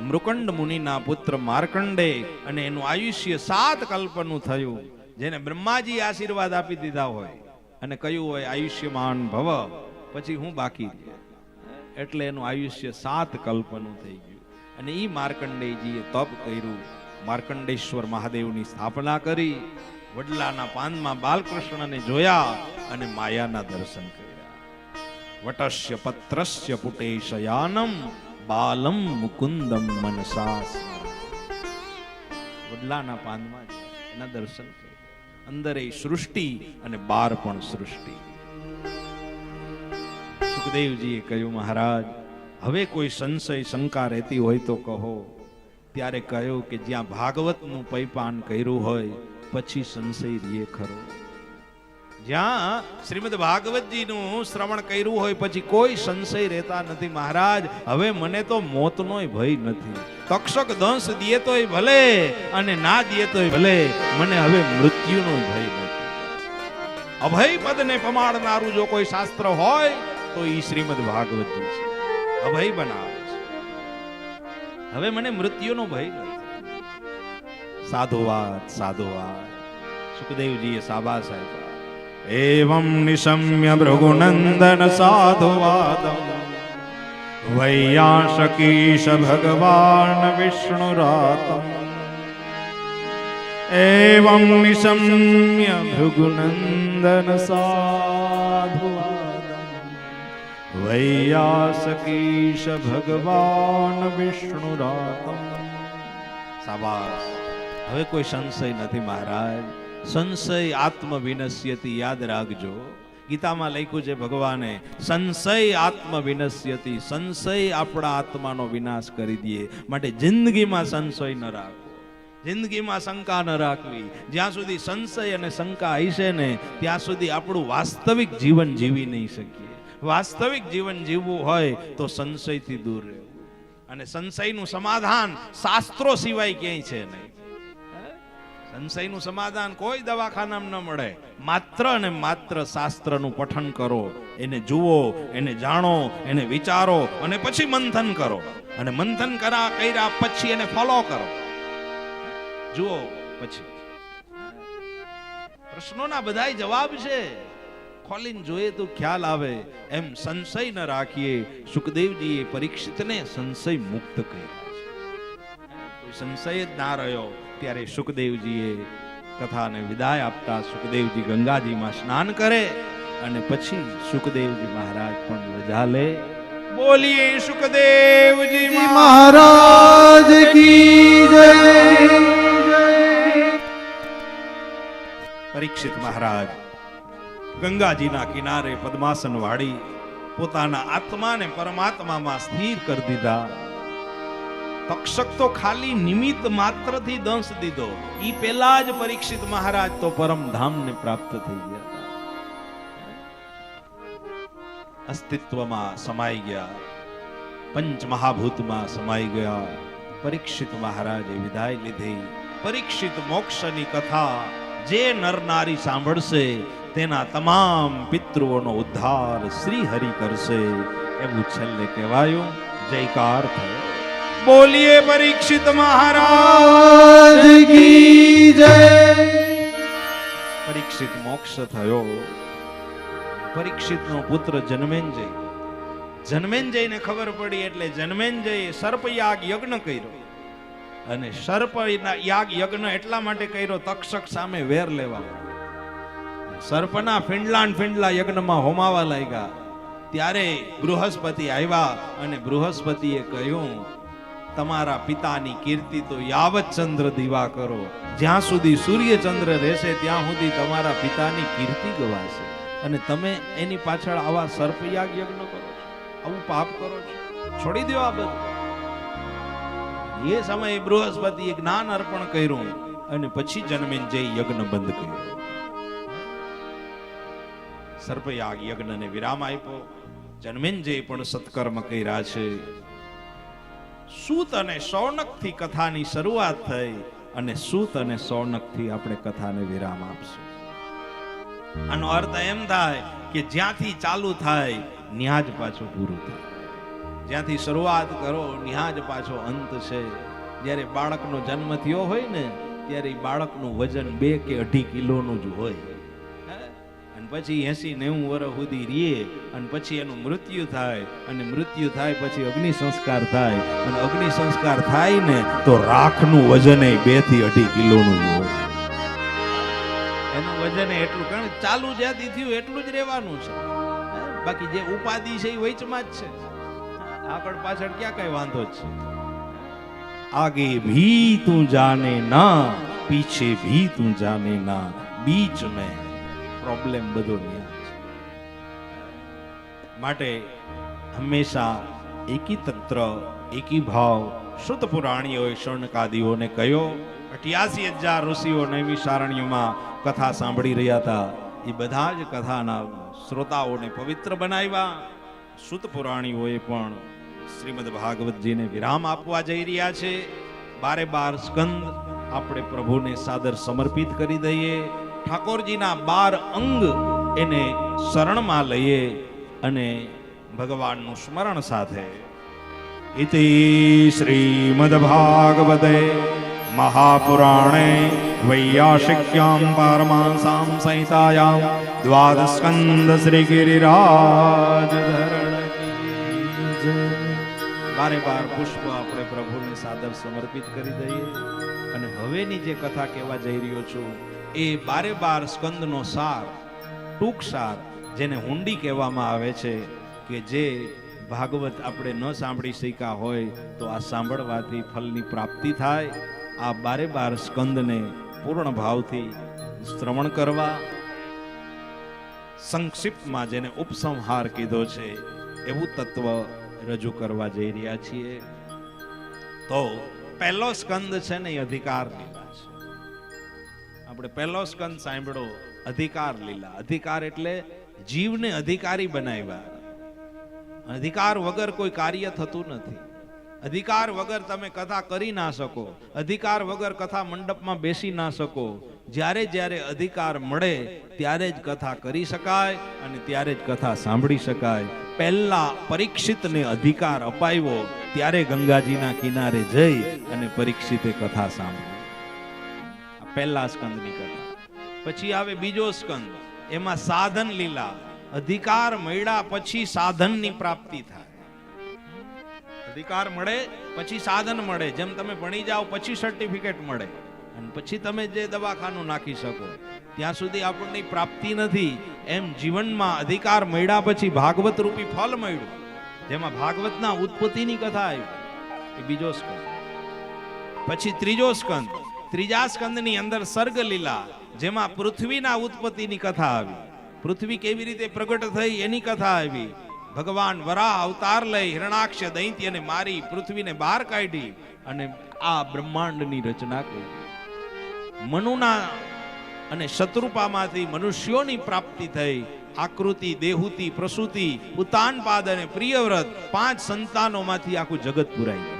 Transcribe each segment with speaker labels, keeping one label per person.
Speaker 1: મૃકંડ મુનિના પુત્ર માર્કંડે અને એનું આયુષ્ય સાત કલ્પનું થયું, જેને બ્રહ્માજી આશીર્વાદ આપી દીધા હોય અને કહ્યું હોય, આયુષ્યમાન ભવ. પછી હું બાકી એટલે એનું આયુષ્ય સાત કલ્પનું થઈ ગયું. અને એ માર્કંડેયજીએ તપ કર્યું. માર્કંડેશ્વર મહાદેવની સ્થાપના કરી, વડલાના પાનમાં બાલકૃષ્ણને જોયા અને માયાના દર્શન કર્યા. વટસ્ય પત્રસ્ય પુટેશયાનમ બાલમ મુકુંદમ મનસાસ વડલાના પાનમાં એના દર્શન અંદર એ સૃષ્ટિ અને બાર પણ સૃષ્ટિ. સુખદેવજીએ કહ્યું, મહારાજ, હવે કોઈ સંશય, શંકા રહેતી હોય તો કહો. ત્યારે કહ્યું કે જ્યાં ભાગવતનું પૈપાન કર્યું હોય, પછી સંશય રીએ ખરો. જ્યાં શ્રીમદ ભાગવતજીનું શ્રવણ કર્યું હોય પછી કોઈ સંશય રહેતા નથી મહારાજ. હવે મને તો મોતનો ભય નથી. તક્ષક દંશ દિયે તોય ભલે અને ના દિયે તોય ભલે. મને હવે મૃત્યુનો ભય નથી. અભય પદને પમાડનારું જો કોઈ શાસ્ત્ર હોય, તો ઈ શ્રીમદ ભાગવતજી છે. અભય બનાવે છે. હવે મને મૃત્યુનો ભય નથી. સાધુવાદ સાધુવાદ. સુખદેવજીએ સાબા આપ્યા એવમ निशम्य ભૃગુનંદન साधुवादम्। वैयाशकीश ભગવાન विष्णुरातम्। एवं निशम्य ભૃગુનંદન साधुवादम्। વૈયાસકીશ ભગવાન विष्णुरातम्। સાબાસ હવે કોઈ સંશય નથી મહારાજ. સંશય આત્મ વિનશ્યતિ યાદ રાખજો. ગીતામાં લખ્યું છે ભગવાને, સંશય આત્મ વિનશ્યતિ સંશય આપણા આત્માનો વિનાશ કરી દે. માટે જિંદગીમાં સંશય ન રાખવો જિંદગીમાં શંકા ન રાખવી. જ્યાં સુધી સંશય અને શંકા હશે ને, ત્યાં સુધી આપણું વાસ્તવિક જીવન જીવી નહીં શકીએ. વાસ્તવિક જીવન જીવવું હોય તો સંશયથી દૂર રહેવું. અને સંશયનું સમાધાન શાસ્ત્રો સિવાય ક્યાંય છે નહીં. સંશયનું સમાધાન કોઈ દવાખાનામાં ન મળે. માત્ર અને માત્ર શાસ્ત્રનું પઠન કરો. એને જુઓ, એને જાણો, એને વિચારો અને પછી મંથન કરો. અને મંથન કરા, કર્યા પછી એને ફોલો કરો. જુઓ પછી. પ્રશ્નોના બધાય જવાબ છે. ખોલીને જોઈએ તો ખ્યાલ આવે. એમ સંશય ન રાખીએ. સુખદેવજીએ પરીક્ષિતને સંશય મુક્ત કર્યા સંશય જ ના રહ્યો. ત્યારે સુખદેવજીએ કથાને વિદાય આપતા સુખદેવજી ગંગાજીમાં સ્નાન કરે અને પછી સુખદેવજી મહારાજ પણ રજા લે. બોલીએ સુખદેવજી મહારાજ
Speaker 2: કી જય.
Speaker 1: પરીક્ષિત મહારાજ ગંગાજીના કિનારે પદ્માસન વાળી પોતાના આત્માને પરમાત્મામાં સ્થિર કરી દીધા. તક્ષક તો ખાલી નિમિત્ત માત્રથી દંશ દીધો. ઈ પેલા જ પરીક્ષિત મહારાજ તો પરમધામને પ્રાપ્ત થઈ ગયા અસ્તિત્વમાં સમાઈ ગયા. પંચ મહાભૂતમાં સમાઈ ગયા. પરીક્ષિત મહારાજે વિદાય લીધી. પરીક્ષિત મોક્ષની કથા જે નર નારી સાંભળશે, તેના તમામ પિતૃઓનો ઉદ્ધાર શ્રી હરિ કરશે. એવું છેલ્લે કહેવાયું. જયકાર થયો. બોલીએ પરીક્ષિત મહારાજ
Speaker 2: કી જય.
Speaker 1: પરીક્ષિત મોક્ષ થયો. પરીક્ષિતનો પુત્ર જન્મેન્જય. જન્મેન્જયને ખબર પડી એટલે જન્મેન્જયે સર્પયાગ યજ્ઞ કર્યો. અને સર્પ યાગ યજ્ઞ એટલા માટે કર્યો તક્ષક સામે વેર લેવા સર્પના ફિંડલા ફિંડલા યજ્ઞમાં હોમાવા લાગ્યા. ત્યારે બૃહસ્પતિ આવ્યા અને બૃહસ્પતિએ કહ્યું તમારા પિતાની કીર્તિ તો યાવત ચંદ્ર દીવા કરો. જ્યાં સુધી સૂર્ય રહેશે, ત્યાં સુધી તમારા પિતાની કીર્તિ ગવાશે. અને તમે એની પાછળ આવા સર્પયાગ યજ્ઞ કરો છો, આવું પાપ કરો છો. છોડી દો આ બધું એ સમયે બૃહસ્પતિએ જ્ઞાન અર્પણ કર્યું અને પછી જન્મેન્જય યજ્ઞ બંધ કર્યો. સર્પયાગ યજ્ઞને વિરામ આપ્યો. જન્મેન્જય પણ સત્કર્મ કર્યા છે. સૂત અને શૌનકથી કથાની શરૂઆત થઈ અને સૂત અને શૌનકથી આપણે કથાને વિરામ આપશું. આનો અર્થ એમ થાય કે જ્યાંથી ચાલુ થાય ત્યાં જ પાછું પૂરું થાય. જ્યાંથી શરૂઆત કરો ન્યા જ પાછો અંત છે. જ્યારે બાળકનો જન્મ થયો હોય ને, ત્યારે બાળકનું વજન બે કે અઢી કિલોનું જ હોય. પછી એસી નેવું વર્ષ સુધી રીએ અને પછી એનું મૃત્યુ થાય અને મૃત્યુ થાય પછી અગ્નિ સંસ્કાર થાય અને અગ્નિ સંસ્કાર થાય ને તો રાખનું વજન એ બેથી અઢી કિલોનું એનું વજન એટલું કારણ ચાલુ જ્યાંથી થયું એટલું જ રહેવાનું છે. બાકી જે ઉપાધિ છે એ વચમાં જ છે. આગળ પાછળ ક્યાં કઈ વાંધો જ છે? આગે ભી તું જાને ના, પીછે ભી તું જાને ના, બીચ મેં પ્રોબ્લેમ બધો ન્યા છે. માટે હંમેશા એકી તંત્ર, એકી ભાવ શુદ્ધ પુરાણીઓએ શર્ણકાદીઓને કહ્યો, અઠ્યાસી હજાર ઋષિઓ નૈમિષારણ્યમાં કથા સાંભળી રહ્યા હતા. એ બધા જ કથાના શ્રોતાઓને પવિત્ર બનાવ્યા. શુદ્ધ પુરાણીઓએ પણ શ્રીમદ ભાગવતજીને વિરામ આપવા જઈ રહ્યા છે. બારે બાર સ્કંદ આપણે પ્રભુને સાદર સમર્પિત કરી દઈએ. ઠાકોરજીના બાર અંગ એને શરણમાં લઈએ અને ભગવાનનું સ્મરણ સાથે. ઇતિ શ્રીમદ ભાગવતે મહાપુરાણે વૈયાશિક્યામ પારમાંસામ સંહિતાયામ દ્વાદસ્કંદ શ્રી ગિરિરાજ બારે બાર પુષ્પ આપણે પ્રભુને સાદર સમર્પિત કરી દઈએ અને હવેની જે કથા કહેવા જઈ રહ્યો છું એ બારે બાર સ્કંદનો સાર, ટૂંક સાર, જેને હુંડી કહેવામાં આવે છે કે જે ભાગવત આપણે ન સાંભળી શક્યા હોય તો આ સાંભળવાથી ફલની પ્રાપ્તિ થાય. આ બારે બાર સ્કંદને પૂર્ણ ભાવથી શ્રવણ કરવા. સંક્ષિપ્તમાં જેને ઉપસંહાર કીધો છે, એવું તત્વ રજૂ કરવા જઈ રહ્યા છીએ. તો પહેલો સ્કંદ છે ને એ અધિકાર લીલા છે. આપણે પહેલો સ્કંદ સાંભળો. અધિકાર લીલા. અધિકાર એટલે જીવને અધિકારી બનાવ્યા. અધિકાર વગર કોઈ કાર્ય થતું નથી. અધિકાર વગર તમે કથા કરી ના શકો. અધિકાર વગર કથા મંડપમાં બેસી ના શકો. જ્યારે જ્યારે અધિકાર મળે, ત્યારે જ કથા કરી શકાય અને ત્યારે જ કથા સાંભળી શકાય. પહેલા પરીક્ષિતને અધિકાર અપાવ્યો ત્યારે ગંગાજીના કિનારે જઈ અને પરીક્ષિતે કથા સાંભળી. પહેલા સ્કંદની કથા પછી આવે બીજો સ્કંદ. એમાં સાધન લીલા. અધિકાર મળ્યા પછી સાધનની પ્રાપ્તિ થાય. અધિકાર મળે, પછી સાધન મળે. જેમ તમે ભણી જાઓ, પછી સર્ટિફિકેટ મળે. અને પછી તમે જે દવાખાનું નાખી શકો, ત્યાં સુધી આપણને પ્રાપ્તિ નથી. એમ જીવનમાં અધિકાર મળ્યા પછી ભાગવત રૂપી ફલ મળ્યું. જેમાં ભાગવતના ઉત્પત્તિની કથા આવી. એ બીજો સ્કંદ. પછી ત્રીજો સ્કંદ. ત્રીજા સ્કંદની અંદર સર્ગ લીલા જેમાં પૃથ્વીના ઉત્પત્તિની કથા આવી. પૃથ્વી કેવી રીતે પ્રગટ થઈ એની કથા આવી. ભગવાન વરાહ અવતાર લઈ હિરણાક્ષ દૈત્યને મારી પૃથ્વીને બહાર કાઢી અને આ બ્રહ્માંડની રચના કરી. મનુના અને શત્રુપામાંથી મનુષ્યોની પ્રાપ્તિ થઈ. આકૃતિ, દેહુતિ, પ્રસૂતિ ઉતાનપાદ અને પ્રિયવ્રત પાંચ સંતાનોમાંથી આખું જગત પુરાઈ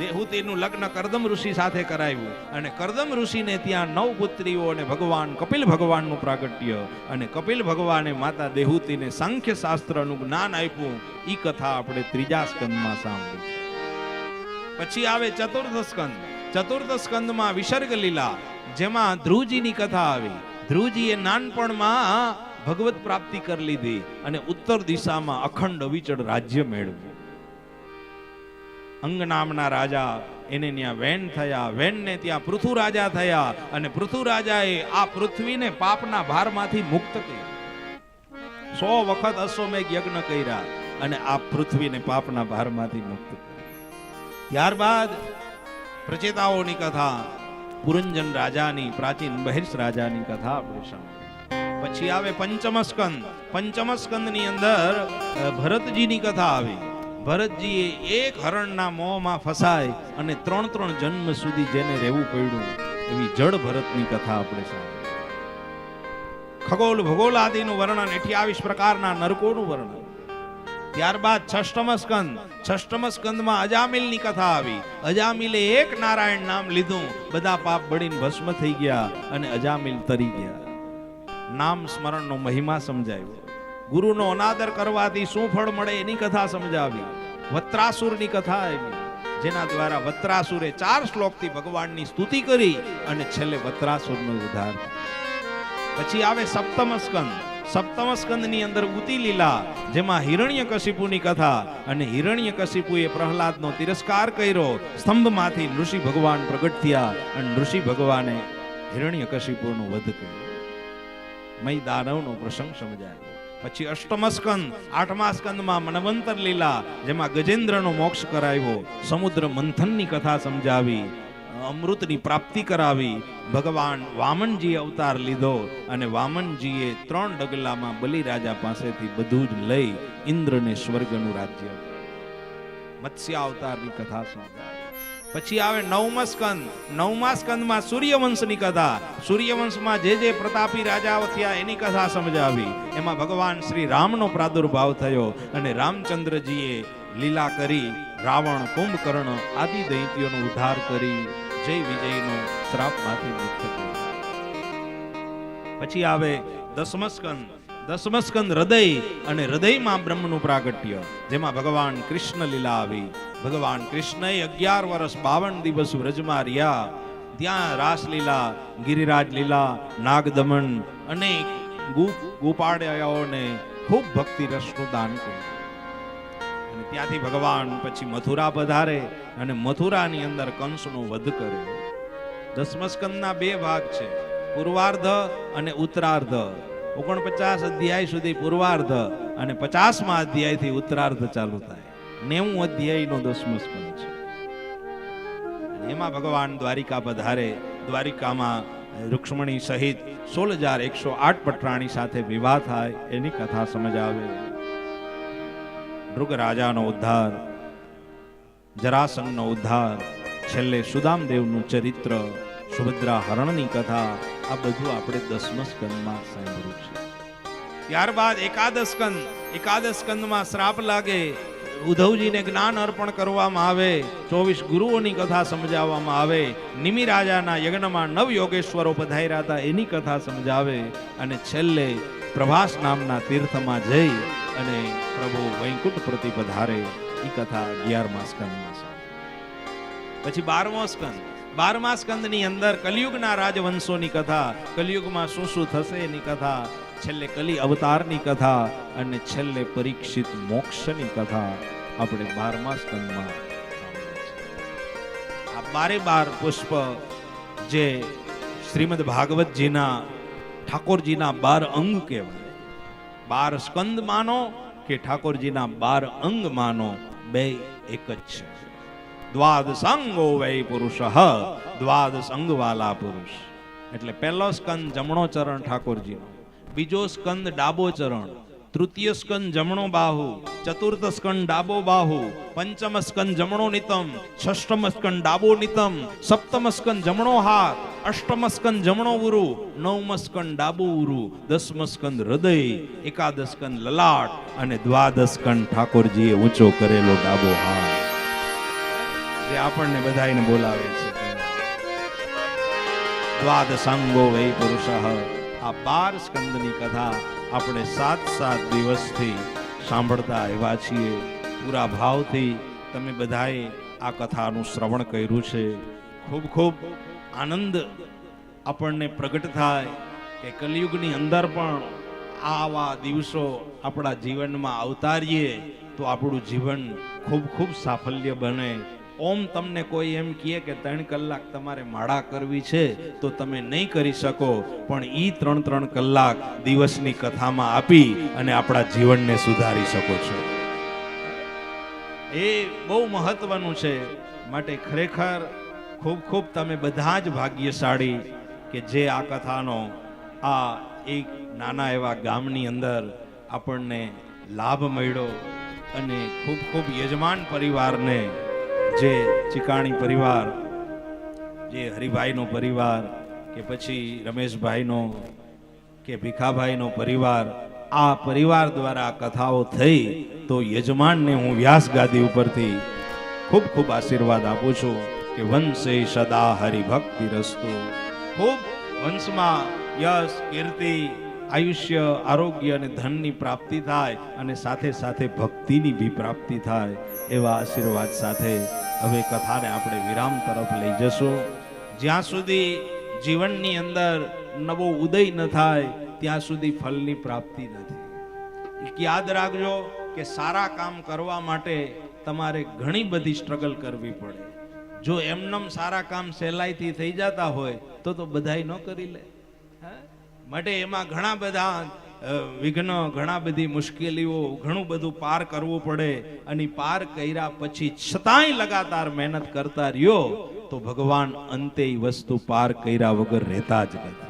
Speaker 1: દેહુતિનું લગ્ન કરદમ ઋષિ સાથે કરાવ્યું. અને કરદમ ઋષિને ત્યાં નવ પુત્રીઓ અને ભગવાન કપિલ ભગવાનનું પ્રાગટ્ય. અને કપિલ ભગવાને માતા દેહુતિને સાંખ્ય શાસ્ત્રનું જ્ઞાન આપ્યું. એ કથા આપણે ત્રીજા સ્કંદમાં સાંભળી. પછી આવે ચતુર્થ સ્કંદ. ચતુર્થ સ્કંદમાં વિસર્ગ લીલા. જેમાં ધ્રુવજીની કથા આવી. ધ્રુવજીએ નાનપણમાં ભગવત પ્રાપ્તિ કરી લીધી. અને ઉત્તર દિશામાં અખંડ અવિચળ રાજ્ય મેળવ્યું. અંગ નામના રાજા એને ત્યાં વેન થયા વેનને ત્યાં પૃથુ રાજા થયા અને પૃથુ રાજાએ આ પૃથ્વીને પાપના ભારમાંથી મુક્ત કરી સો વખત અશ્વમેઘ યજ્ઞ કર્યા અને આ પૃથ્વીને પાપના ભારમાંથી મુક્ત ત્યારબાદ પ્રચેતાઓની કથા, પુરંજન રાજાની, પ્રાચીન બહિર્ષ રાજાની કથા પછી આવે પંચમસ્કંદ. પંચમસ્કંદની પંચમ અંદર ભરતજીની કથા આવી. ભરતજીએ એક હરણના મોંમાં ફસાય અને ત્રણ ત્રણ જન્મ સુધી જેને રહેવું પડ્યું, એવી જડ ભરતની કથા આપણે સાંભળી. ખગોલ ભૂગોલ આદિનું વર્ણન 28 પ્રકારના નરકોનું વર્ણન. ત્યારબાદ છષ્ટમ સ્કંદ છષ્ટમ સ્કંદમાં અજામિલની કથા આવી. અજામિલે એક નારાયણ નામ લીધું. બધા પાપ બળીને ભસ્મ થઈ ગયા અને અજામિલ તરી ગયા. નામ સ્મરણનો મહિમા સમજાયો. ગુરુનો અનાદર કરવાથી શું ફળ મળે એની કથા સમજાવી. વત્રાસુરની કથા આવી, જેના દ્વારા વત્રાસુરે ચાર શ્લોકથી ભગવાનની સ્તુતિ કરી અને છેલ્લે વત્રાસુરનો ઉદ્ધાર. પછી આવે સપ્તમ સ્કંદ સપ્તમ સ્કંદની અંદર ઉતી લીલા, જેમાં હિરણ્યકશિપુની કથા અને હિરણ્યકશિપુએ પ્રહલાદનો તિરસ્કાર કર્યો. સ્તંભમાંથી ઋષિ ભગવાન પ્રગટ થયા અને ઋષિ ભગવાને હિરણ્યકશિપુનો વધ કર્યો. મય દાનવનો પ્રસંગ સમજાયો. પછી અષ્ટમ સ્કંદ, આઠમા સ્કંદમાં મનવંતર લીલા, જેમાં ગજેન્દ્રનો મોક્ષ કરાવ્યો સમુદ્ર મંથનની કથા સમજાવી, અમૃતની પ્રાપ્તિ કરાવી, ભગવાન વામનજીએ અવતાર લીધો અને વામનજીએ ત્રણ ડગલામાં બલિરાજા પાસેથી બધું જ લઈ ઇન્દ્રને સ્વર્ગનું રાજ્ય. મત્સ્ય અવતારની કથા સમજાવી પછી આવે નવમા સ્કંદ. નવમા સ્કંદમાં સૂર્યવંશની કથા. સૂર્યવંશમાં જે જે પ્રતાપી રાજાઓ થયા એની કથા સમજાવી. એમાં ભગવાન શ્રી રામનો પ્રાદુર્ભાવ થયો અને રામચંદ્રજીએ લીલા કરી રાવણ, કુંભકર્ણ આદિ દૈત્યોનો ઉદ્ધાર કરી. જય વિજયનો શ્રાપમાંથી મુક્ત કર્યો. પછી આવે દસમ સ્કંદ. દસમ હૃદય અને હૃદયમાં બ્રહ્મનું પ્રાગટ્ય, જેમાં ભગવાન કૃષ્ણ લીલા આવી ભગવાન કૃષ્ણએ અગિયાર વર્ષ બાવન દિવસ વ્રજમાં રહ્યા. ત્યાં રાસલીલા, ગિરિરાજ લીલા, નાગદમન અને ગોપાળયાઓને ખૂબ ભક્તિ રસનું દાન કર્યું. અને ત્યાંથી ભગવાન પછી મથુરા પધારે અને મથુરાની અંદર કંસનો વધ કર્યો. દસમસ્કંદના બે ભાગ છે, પૂર્વાર્ધ અને ઉત્તરાર્ધ. ઓગણપચાસ અધ્યાય સુધી પૂર્વાર્ધ અને પચાસમા અધ્યાયથી ઉત્તરાર્ધ ચાલુ થાય. નેવું અધ્યાયનો દસમો સ્કંદ છે. એમાં ભગવાન દ્વારિકા પધારે. દ્વારિકામાં રૂક્ષ્મણી સહિત સોળ હજાર એકસો આઠ પટરાણી સાથે વિવાહ થાય, એની કથા સમજ આવે. મૃગ રાજાનો ઉદ્ધાર જરાસંઘનો ઉદ્ધાર, છેલ્લે સુદામદેવનું ચરિત્ર, સુભદ્રા હરણની કથા આ બધું આપણે દસમ સ્કંદમાં સાંભળ્યું છે. ત્યારબાદ એકાદશ સ્કંદ. એકાદશ સ્કંદમાં શ્રાપ લાગે. ઉદ્ધવજીને જ્ઞાન અર્પણ કરવામાં આવે. ચોવીસ ગુરુઓની કથા સમજાવવામાં આવે. નિમિ રાજાના યજ્ઞમાં નવ યોગેશ્વરો પધાર્યા હતા, એની કથા સમજાવે. અને છેલ્લે પ્રભાસ નામના તીર્થમાં જઈ અને પ્રભુ વૈકુંઠ પ્રતિ પધારે. એ કથા અગિયારમા સ્કંદમાં પછી બારમો સ્કંદ. બારમા સ્કંદની અંદર કલિયુગના રાજવંશોની કથા, કલિયુગમાં શું શું થશે એની કથા, છેલ્લે કલી અવતારની કથા અને છેલ્લે પરીક્ષિત મોક્ષની કથા આપણે બારમા સ્કંદમાં આ બારે બાર પુષ્પ જે શ્રીમદ ભાગવતજીના, ઠાકોરજીના બાર અંગ કહેવાય. બાર સ્કંદ માનો કે ઠાકોરજીના બાર અંગ માનો, બે એક જ છે. દ્વાદ સંગો વૈ પુરુષ. દ્વાદ સંગવાલા પુરુષ. એટલે પહેલો સ્કંદ જમણો ચરણ ઠાકોરજીનો. બીજો સ્કંદ ડાબો ચરણ. તૃતીય સ્કંદ જમણો બાહુ. ચતુર્થ સ્કંદ ડાબો બાહુ. પંચમ સ્કંદ જમણો નિતમ. ષષ્ઠમ સ્કંદ ડાબો નિતમ. સપ્તમ સ્કંદ જમણો હાથ. અષ્ટમ સ્કંદ જમણો ઉરુ. નવમ સ્કંદ ડાબો ઉરુ. દસમ સ્કંદ હૃદય. એકાદશ સ્કંદ લલાટ. અને દ્વાદશ સ્કંદ ઠાકોરજીએ ઊંચો કરેલો ડાબો હાથ. જે આપણને બધાને બોલાવે છે. દ્વાદ સંગો વૈ પુરુષ. આ બાર સ્કંદની કથા આપણે સાત સાત દિવસથી સાંભળતા આવ્યા છીએ. પૂરા ભાવથી તમે બધાએ આ કથાનું શ્રવણ કર્યું છે. ખૂબ ખૂબ આનંદ આપણને પ્રગટ થાય કે કલિયુગની અંદર પણ આવા દિવસો આપણા જીવનમાં અવતારીએ તો આપણું જીવન ખૂબ ખૂબ સાફલ્ય બને. ઓમ તમને કોઈ એમ કહે કે ત્રણ કલાક તમારે માળા કરવી છે, તો તમે નહીં કરી શકો. પણ એ ત્રણ ત્રણ કલાક દિવસની કથામાં આપી અને આપણા જીવનને સુધારી શકો છો. એ બહુ મહત્વનું છે. માટે ખરેખર ખૂબ ખૂબ તમે બધા જ ભાગ્યશાળી કે જે આ કથાનો આ એક નાના એવા ગામની અંદર આપણને લાભ મળ્યો અને ખૂબ ખૂબ યજમાન પરિવારને જે ચિકાણી પરિવાર, જે હરિભાઈનો પરિવાર કે પછી રમેશભાઈનો કે ભીખાભાઈનો પરિવાર, આ પરિવાર દ્વારા કથાઓ થઈ તો યજમાનને હું વ્યાસ ગાદી ઉપરથી ખૂબ ખૂબ આશીર્વાદ આપું છું કે વંશે સદા હરિભક્તિ રસ્તો. ખૂબ વંશમાં યશ, કીર્તિ, આયુષ્ય, આરોગ્ય અને ધનની પ્રાપ્તિ થાય અને સાથે સાથે ભક્તિની બી પ્રાપ્તિ થાય. એવા આશીર્વાદ સાથે હવે કથાને આપણે વિરામ તરફ લઈ જશું. જ્યાં સુધી જીવનની અંદર નવો ઉદય ન થાય, ત્યાં સુધી ફલની પ્રાપ્તિ નથી. યાદ રાખજો કે સારા કામ કરવા માટે તમારે ઘણી બધી સ્ટ્રગલ કરવી પડે. જો એમનેમ સારા કામ સહેલાઈથી થઈ જતા હોય, તો તો બધાય ન કરી લે? માટે એમાં ઘણા બધા વિઘ્ન ઘણા બધી મુશ્કેલીઓ, ઘણું બધું પાર કરવું પડે અને પાર કર્યા પછી છતાંય લગાતાર મહેનત કરતા રહ્યો, તો ભગવાન અંતે વસ્તુ પાર કર્યા વગર રહેતા જ નથી.